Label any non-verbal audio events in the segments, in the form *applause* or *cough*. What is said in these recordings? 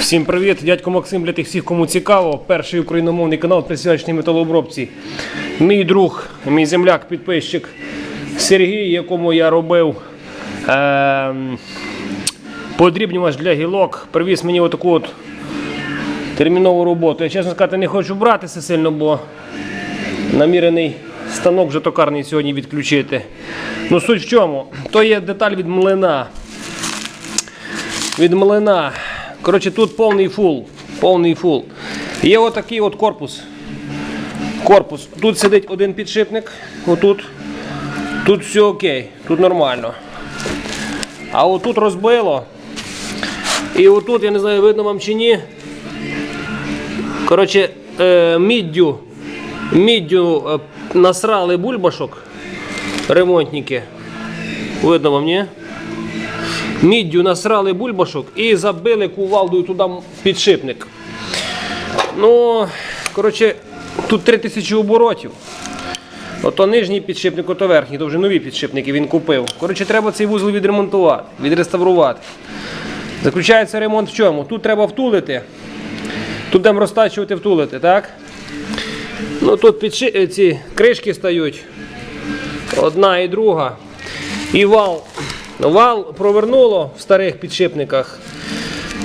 Всім привіт, дядько Максим для тих всіх, кому цікаво. Перший україномовний канал присвячений металообробці. Мій друг, мій земляк, підписчик Сергій, якому я робив ем, подрібнювач для гілок, привіз мені отаку от термінову роботу. Я чесно сказати, не хочу братися сильно, бо намірений станок вже токарний сьогодні відключити. Ну суть в чому? То є деталь від млина від млина. Коротше, тут повний фул. Повний фул. Є отакий от корпус. Корпус. Тут сидить один підшипник. Отут. Тут все окей, тут нормально. А отут розбило. І отут, я не знаю, видно вам чи ні. Коротше, е, міддю. Міддю е, насрали бульбашок. Ремонтники. Видно вам, ні? Міддю насрали бульбашок і забили кувалдою туди підшипник. Ну, коротше, тут 3000 оборотів. Ото нижній підшипник, ото верхній, то вже нові підшипники він купив. Коротше, треба цей вузол відремонтувати, відреставрувати. Заключається ремонт в чому? Тут треба втулити. Тут будемо розтачувати, втулити, так? Ну тут підши... е, ці кришки стають. Одна і друга. І вал. Вал провернуло в старих підшипниках.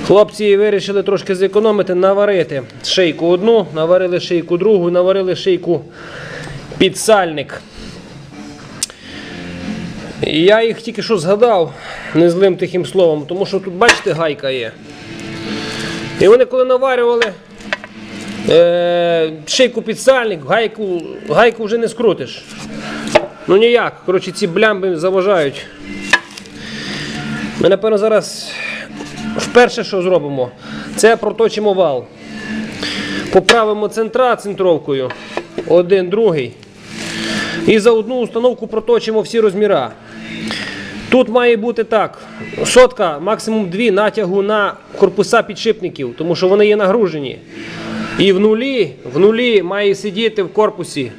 Хлопці вирішили трошки зекономити, наварити шийку одну, наварили шийку другу, наварили шийку підсальник. І Я їх тільки що згадав незлим тихим словом, тому що тут, бачите, гайка є. І вони коли наварювали е, шийку підсальник, гайку, гайку вже не скрутиш. Ну ніяк. Коротше, ці блямби заважають. Ми, напевно, зараз вперше, що зробимо, це проточимо вал. Поправимо центра центровкою. Один, другий. І за одну установку проточимо всі розміра. Тут має бути так: сотка, максимум дві натягу на корпуса підшипників, тому що вони є нагружені. І в нулі, в нулі має сидіти в корпусі.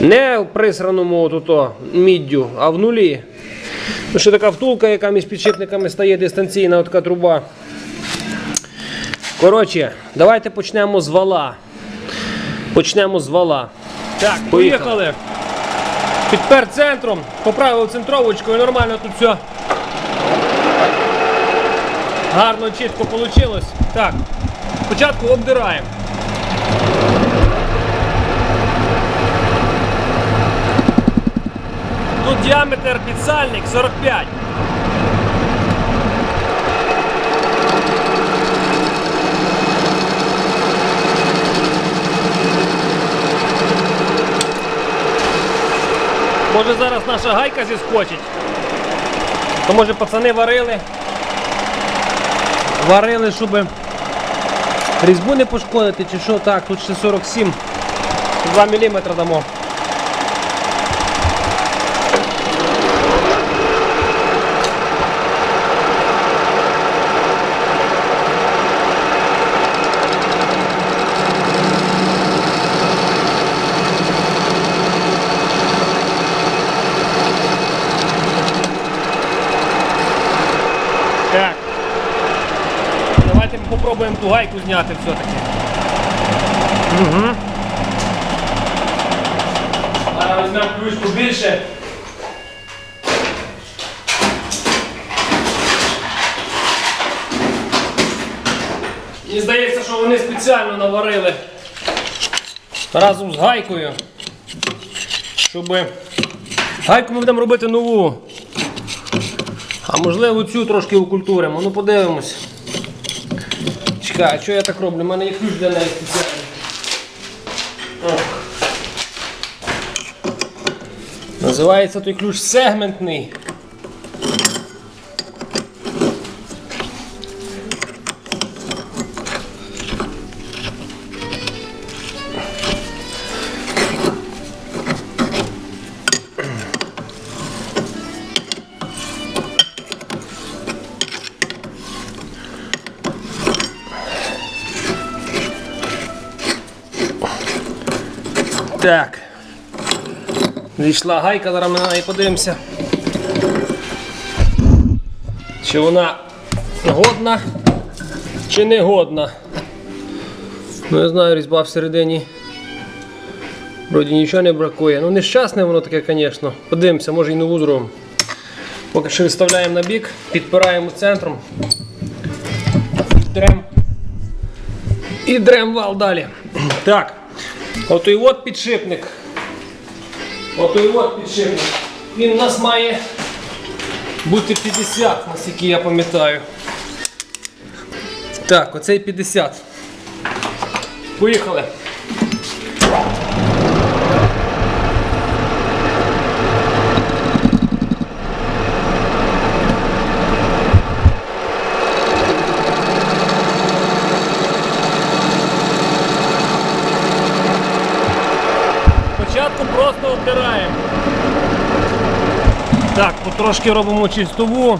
Не в присраному тут міддю, а в нулі. Ну, ще така втулка, яка між підшипниками стає дистанційна от така труба. Коротше, давайте почнемо з вала. Почнемо з вала. Так, поїхали. Підпер центром, поправив центровочкою, нормально тут все. Гарно, чітко вийшло. Так, спочатку обдираємо. Діаметр підсальник 45. Може зараз наша гайка зіскочить. То може пацани варили. Варили, щоб різьбу не пошкодити, чи що так, тут ще 47. 2 мм дамо. Так. Давайте ми попробуємо ту гайку зняти все-таки. Угу. Зараз візьмемо ключ побільше. Мені здається, що вони спеціально наварили разом з гайкою. Щоб гайку ми будемо робити нову. А можливо цю трошки окультуримо. Ну подивимось. Чекай, а що я так роблю? У мене є ключ для неї спеціальний. Називається той ключ сегментний. Так. Зійшла гайка, зараз ми на неї подивимося. Чи вона годна? чи не годна. Ну, я знаю, різьба всередині. Вроді нічого не бракує. Ну, нещасне воно таке, звісно. Подивимося, може і нову зробимо. Поки що відставляємо на бік, підпираємо центром. Дрем. І дрем вал далі. Так. Отой от підшипник. Отой от підшипник. Він у нас має бути 50, наскільки я пам'ятаю. Так, оцей 50. Поїхали. Спочатку просто обдираємо. Так, потрошки робимо чистову.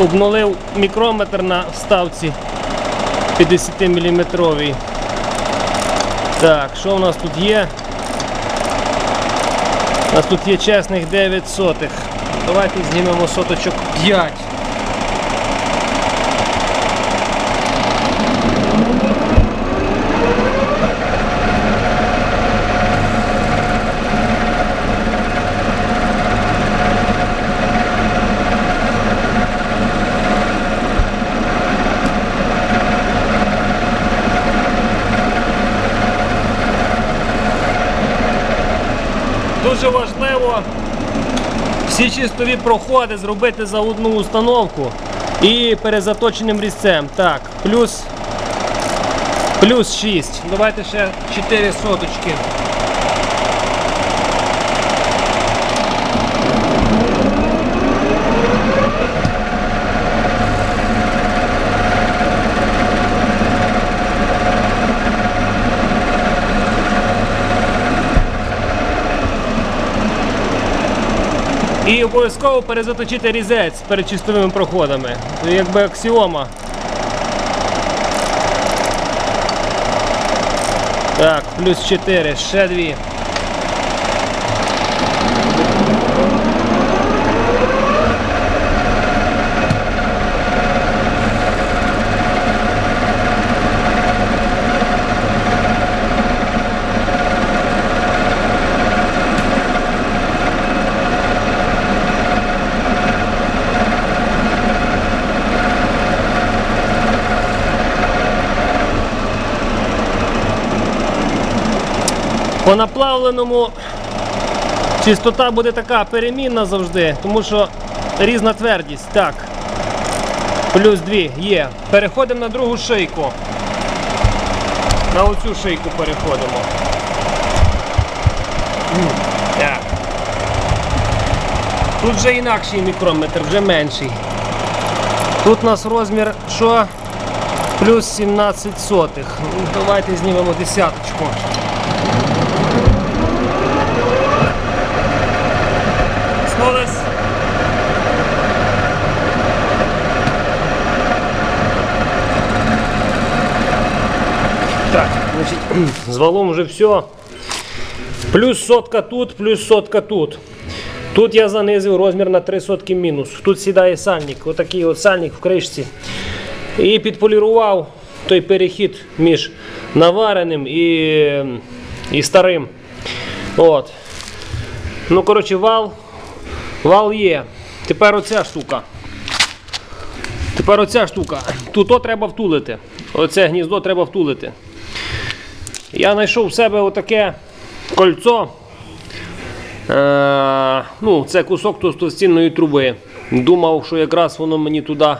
Обнулив мікрометр на вставці 50 мм. Так, що у нас тут є? У нас тут є чесних 9 сотих. Давайте знімемо соточок 5. Дуже важливо всі чистові проходи зробити за одну установку і перезаточеним різцем. Так, плюс, плюс 6. Давайте ще 4 соточки. І обов'язково перезаточити різець перед чистовими проходами. Це якби аксіома. Так, плюс 4, ще 2. По наплавленому чистота буде така перемінна завжди, тому що різна твердість. Так. Плюс 2 є. Переходимо на другу шийку. На оцю шийку переходимо. Так. Тут вже інакший мікрометр, вже менший. Тут у нас розмір що? Плюс 17 сотих. Ну, Давайте знімемо десяточку. Смолес. Так, значить, *clears throat* з валом вже все. Плюс сотка тут, плюс сотка тут. Тут я занизив розмір на 3 сотки мінус. Тут сідає сальник, отакий от сальник в кришці. І підполірував той перехід між навареним і, і старим. От. Ну, коротше, вал Вал є. Тепер оця штука. Тепер оця штука. Тут треба втулити. Оце гніздо треба втулити. Я знайшов в себе отаке кольцо. Е, ну, Це кусок товстостінної труби. Думав, що якраз воно мені туди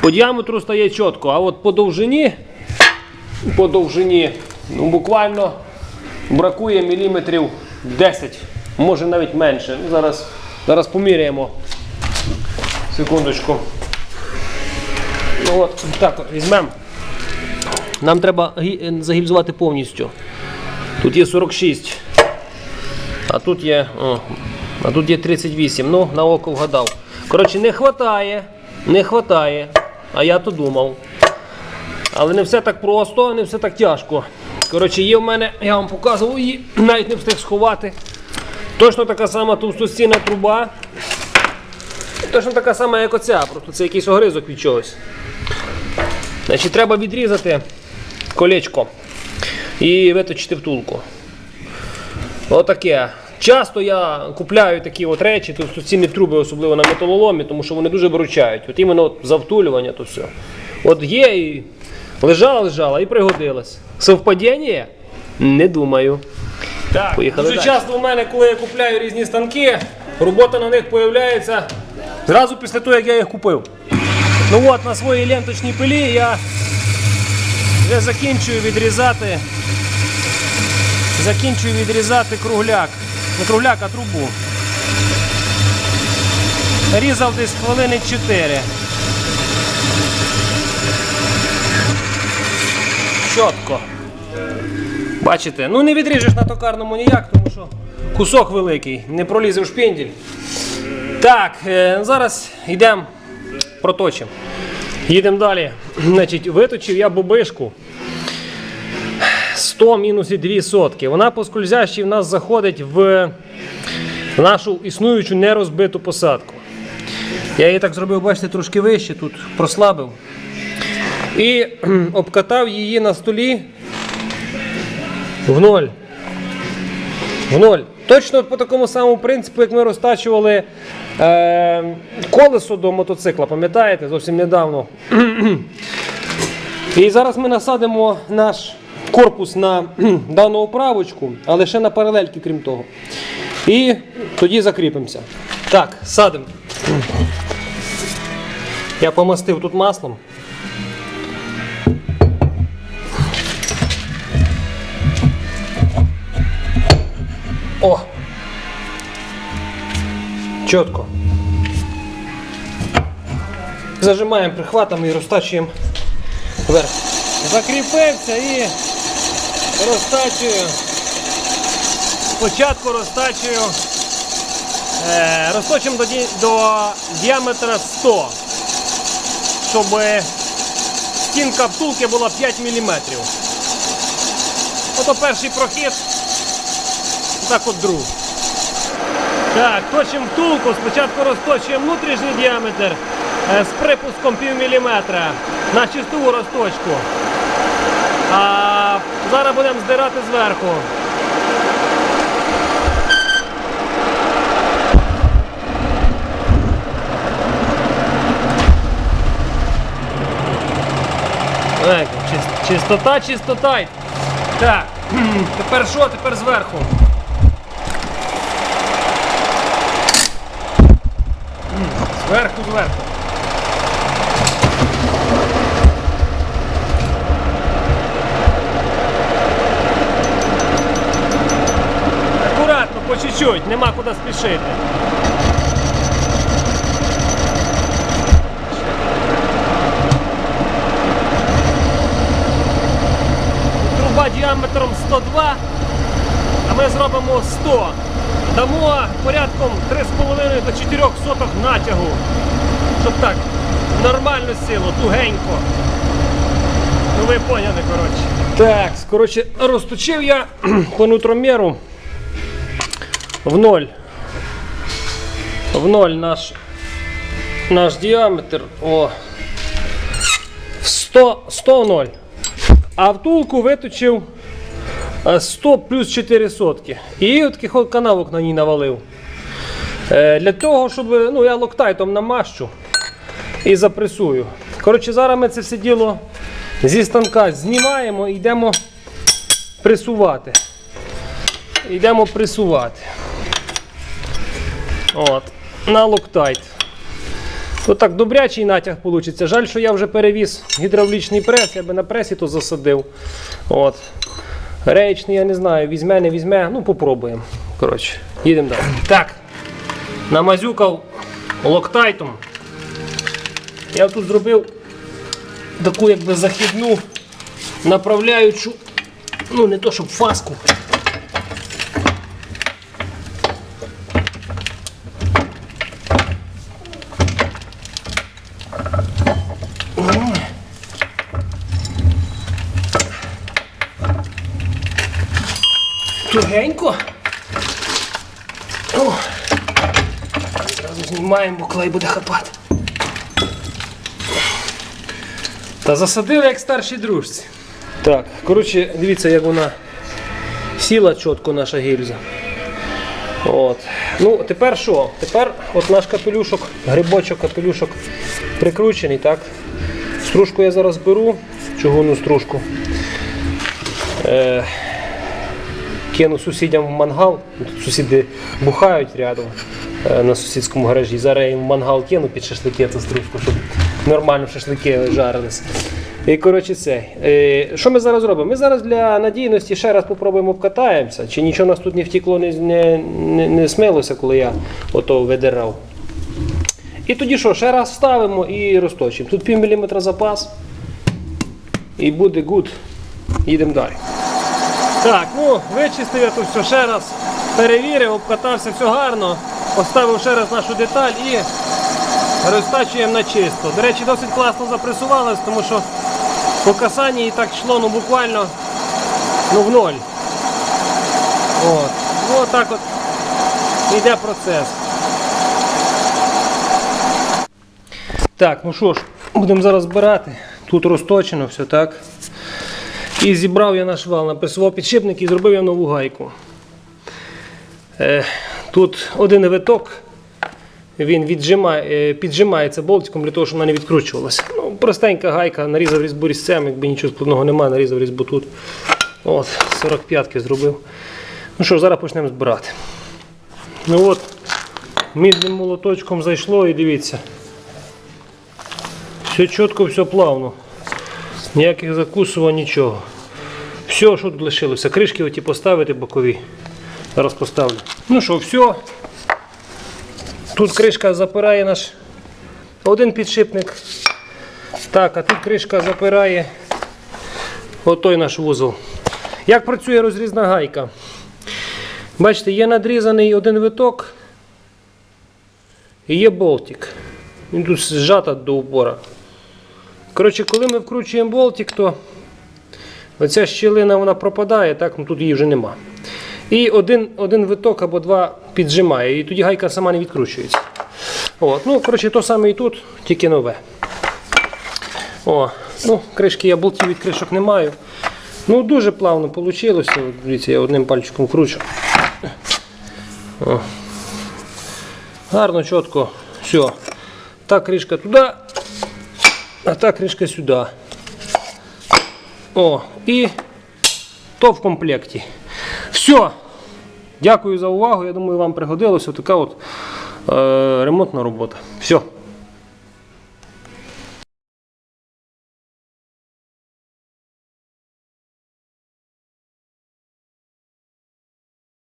по діаметру стає чітко, а от по довжині, по довжині ну, буквально бракує міліметрів 10, може навіть менше. Ну, Зараз, зараз поміряємо. Секундочку. Ну, от, так от візьмемо. Нам треба гі- загільзувати повністю. Тут є 46, а тут є, о, а тут є 38. Ну, на око вгадав. Коротше, не вистачає, не вистачає. А я то думав. Але не все так просто, не все так тяжко. Коротше, є в мене, я вам показував її, *clears throat* навіть не встиг сховати. Точно така сама товстостінна труба. Точно така сама, як оця, просто це якийсь огризок від чогось. Значить, треба відрізати колечко і виточити втулку. Отаке. Часто я купляю такі от речі, товстоцінні труби, особливо на металоломі, тому що вони дуже виручають. От іменно от за втулювання, то все. От є і лежала, лежала і пригодилась. Совпадіння? Не думаю. Так, Поїхали дуже далі. часто в мене, коли я купляю різні станки, робота на них з'являється зразу після того, як я їх купив. Ну от, на своїй ленточній пилі я вже закінчую відрізати. Закінчую відрізати кругляк. Не кругляк, а трубу. Різав десь хвилини 4. Чітко. Бачите, ну не відріжеш на токарному ніяк, тому що кусок великий, не пролізе в шпіндель. Так, е, зараз йдемо, проточимо. Їдемо далі. Значить, виточив я бобишку 100 мінус 2 сотки. Вона по скользящій в нас заходить в нашу існуючу нерозбиту посадку. Я її так зробив, бачите, трошки вище, тут прослабив. І обкатав її на столі в ноль. В ноль. Точно по такому самому принципу, як ми розтачували е, колесо до мотоцикла, пам'ятаєте, зовсім недавно. І зараз ми насадимо наш корпус на *clears throat* дану оправочку, але ще на паралельки, крім того. І тоді закріпимося. Так, садимо. Я помастив тут маслом. О! Чітко. Зажимаємо прихватом і розтачуємо вверх. Закріпився і розтачую. Спочатку розтачую. Е, розточимо до, до діаметра 100, щоб стінка втулки була 5 мм. Ото перший прохід. Так от друг. Так, точимо втулку. Спочатку розточуємо внутрішній діаметр е, з припуском пів міліметра на чистову розточку. А зараз будемо здирати зверху. Чистота, чистота. Так, *clears throat* тепер що? Тепер зверху. Зверху, зверху. Акуратно, по чуть-чуть, нема куди спішити. Труба діаметром 102, а ми зробимо 100. Дамо порядком 3,5 до 4 соток натягу. Щоб так, нормально сіло, тугенько. Ну ви поняли, коротше. Так, коротше, розточив я *clears throat* по нутроміру в ноль. В ноль наш, наш діаметр. О. В 100, 100 в ноль. А втулку виточив 100 плюс 4 сотки. І от таких канавок на ній навалив. Е, Для того, щоб ну, я локтайтом намащу і запресую. Коротше, зараз ми це все діло зі станка знімаємо і йдемо пресувати. Йдемо пресувати. От, на локтайт. Отак добрячий натяг вийде. Жаль, що я вже перевіз гідравлічний прес, я би на пресі то засадив. От. Реєчний, я не знаю, візьме, не візьме. Ну, попробуємо. Коротше, їдемо далі. Так. Намазюкав локтайтом. Я тут зробив таку якби західну направляючу, ну не то щоб фаску. Тугенько. О. Зразу знімаємо, бо клей буде хапати. Та засадили як старші дружці. Так, коротше, дивіться, як вона сіла чітко наша гільза. От. Ну, тепер що? Тепер от наш капелюшок, грибочок, капелюшок прикручений, так? Стружку я зараз беру, чугунну стружку. Е, кину сусідям в мангал. Сусіди бухають рядом е, на сусідському гаражі. Зараз я їм в мангал кину під шашлики цю стружку, щоб нормально шашлики жарились. І коротше це. Е, що ми зараз робимо? Ми зараз для надійності ще раз попробуємо обкатаємося. Чи нічого нас тут не втекло, не, не, не, смилося, коли я ото видирав. І тоді що, ще раз ставимо і розточимо. Тут пів міліметра запас. І буде гуд. Їдемо далі. Так, ну вичистив я тут все ще раз, перевірив, обкатався все гарно, поставив ще раз нашу деталь і розтачуємо на чисто. До речі, досить класно запресувалось, тому що по касанні і так йшло ну, буквально ну, в ноль. От. Ну, отак от йде процес. Так, ну що ж, будемо зараз збирати. Тут розточено все так. І зібрав я наш вал, написував підшипник і зробив я нову гайку. Е, тут один виток, він віджимає, е, піджимається болтиком для того, щоб вона не відкручувалася. Ну, простенька гайка, нарізав різьбу різцем, якби нічого складного немає, нарізав різьбу тут. От, 45-ки зробив. Ну що зараз почнемо збирати. Ну от, мідним молоточком зайшло і дивіться. Все чітко, все плавно. Ніяких закусувань, нічого. Все, що тут лишилося. Кришки оті поставити бокові. Зараз поставлю. Ну що, все. Тут кришка запирає наш один підшипник. Так, а тут кришка запирає отой наш вузол. Як працює розрізна гайка? Бачите, є надрізаний один виток і є болтик. Він тут зжата до упора. Коротше, коли ми вкручуємо болтик, то оця щілина вона пропадає, так, ну тут її вже нема. І один, один виток або два піджимає, і тоді гайка сама не відкручується. От, ну, коротше, то саме і тут, тільки нове. О, ну, кришки я болтів від кришок не маю. Ну, дуже плавно вийшло. Дивіться, я одним пальчиком кручу. О. Гарно, чітко. Все. Та кришка туди, а та кришка сюди. О, і то в комплекті. Все. Дякую за увагу. Я думаю, вам пригодилася така от е, ремонтна робота. Все.